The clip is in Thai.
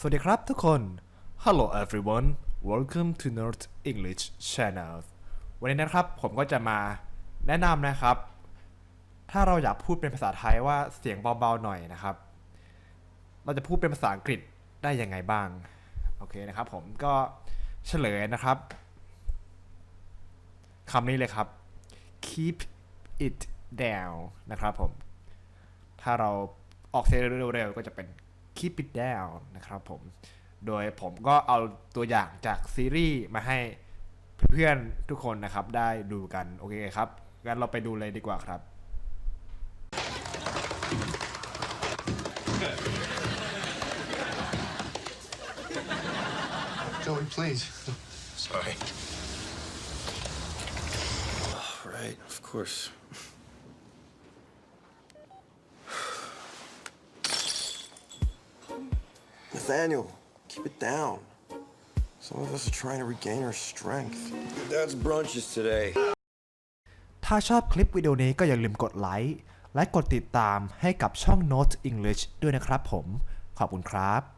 สวัสดีครับทุกคน Hello everyone welcome to Nerd English Channel วันนี้นะครับผมก็จะมาแนะนำนะครับ ถ้าเราอยากพูดเป็นภาษาไทยว่าเสียงเบาๆหน่อยนะครับ เราจะพูดเป็นภาษาอังกฤษได้ยังไงบ้าง โอเคนะครับผมก็เฉลยนะครับคำนี้เลยครับ keep it down นะครับผม ถ้าเราออกเสียงเร็วๆก็จะเป็น keep it down นะครับผม โดยผมก็เอาตัวอย่างจากซีรีส์มาให้เพื่อนๆทุกคนนะครับได้ดูกัน โอเคครับงั้นเราไปดูเลยดีกว่าครับ Joey, please. Sorry. Right, of course. Nathaniel, keep it down. Some of us are trying to regain our strength. Your dad's brunch is today. ถ้าชอบคลิปวิดีโอนี้ก็อย่าลืมกดไลค์และกดติดตามให้กับช่อง Note English ด้วยนะครับผม ขอบคุณครับ